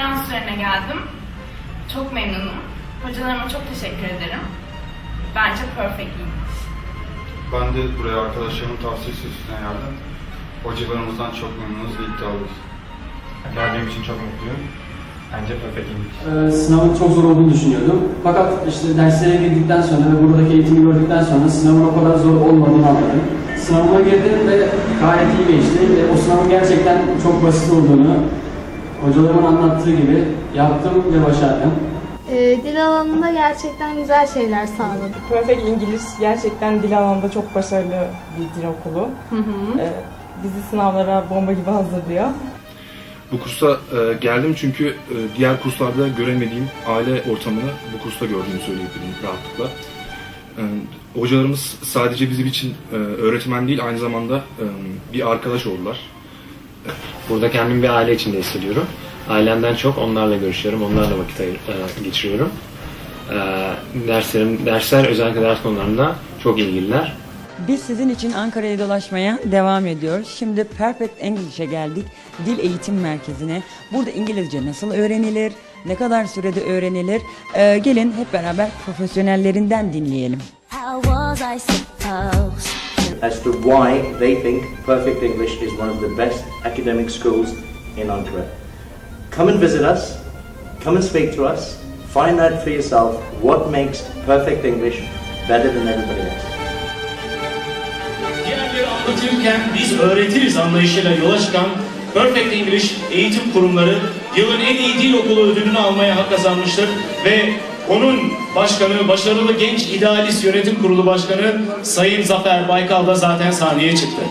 referans üzerine geldim. Çok memnunum. Hocalarıma çok teşekkür ederim. Bence perfect English. Ben de buraya arkadaşlarımın tavsiyesi üstüne geldim. Hocalarımızdan çok memnunuz ve iddialıyız. Geldiğim için çok mutluyum. Bence perfect English. Ee, sınavın çok zor olduğunu düşünüyordum. Fakat işte derslere girdikten sonra ve buradaki eğitimi gördükten sonra sınavın o kadar zor olmadığını anladım. Sınavıma girdim ve gayet iyi geçti. Ve o sınavın gerçekten çok basit olduğunu hocalarımın anlattığı gibi yaptım ve başardım. Ee, dil alanında gerçekten güzel şeyler sağladı. Perfect İngiliz gerçekten dil alanında çok başarılı bir dil okulu. Ee, bizi sınavlara bomba gibi hazırlıyor. Bu kursa e, geldim çünkü e, diğer kurslarda göremediğim aile ortamını bu kursta gördüğümü söyleyebilirim rahatlıkla. E, hocalarımız sadece bizim için e, öğretmen değil aynı zamanda e, bir arkadaş oldular. Burada kendimi bir aile içinde hissediyorum. Ailemden çok onlarla görüşüyorum, onlarla vakit ayır, e, geçiriyorum. E, derslerim, dersler özellikle ders konularında çok ilgililer. Biz sizin için Ankara'yı dolaşmaya devam ediyoruz. Şimdi Perfect English'e geldik. Dil Eğitim Merkezi'ne. Burada İngilizce nasıl öğrenilir? Ne kadar sürede öğrenilir? Ee, gelin hep beraber profesyonellerinden dinleyelim. How was I supposed as to why they think Perfect English is one of the best academic schools in Ankara. Come and visit us, come and speak to us, find out for yourself what makes Perfect English better than everybody else. Diğerleri anlatırken biz öğretiriz anlayışıyla yola çıkan Perfect English eğitim kurumları yılın en iyi dil okulu ödülünü almaya hak kazanmıştır ve onun başkanı, başarılı genç idealist yönetim kurulu başkanı Sayın Zafer Baykal da zaten sahneye çıktı.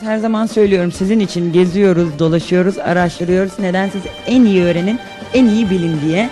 Her zaman söylüyorum sizin için geziyoruz, dolaşıyoruz, araştırıyoruz. Neden siz en iyi öğrenin, en iyi bilin diye.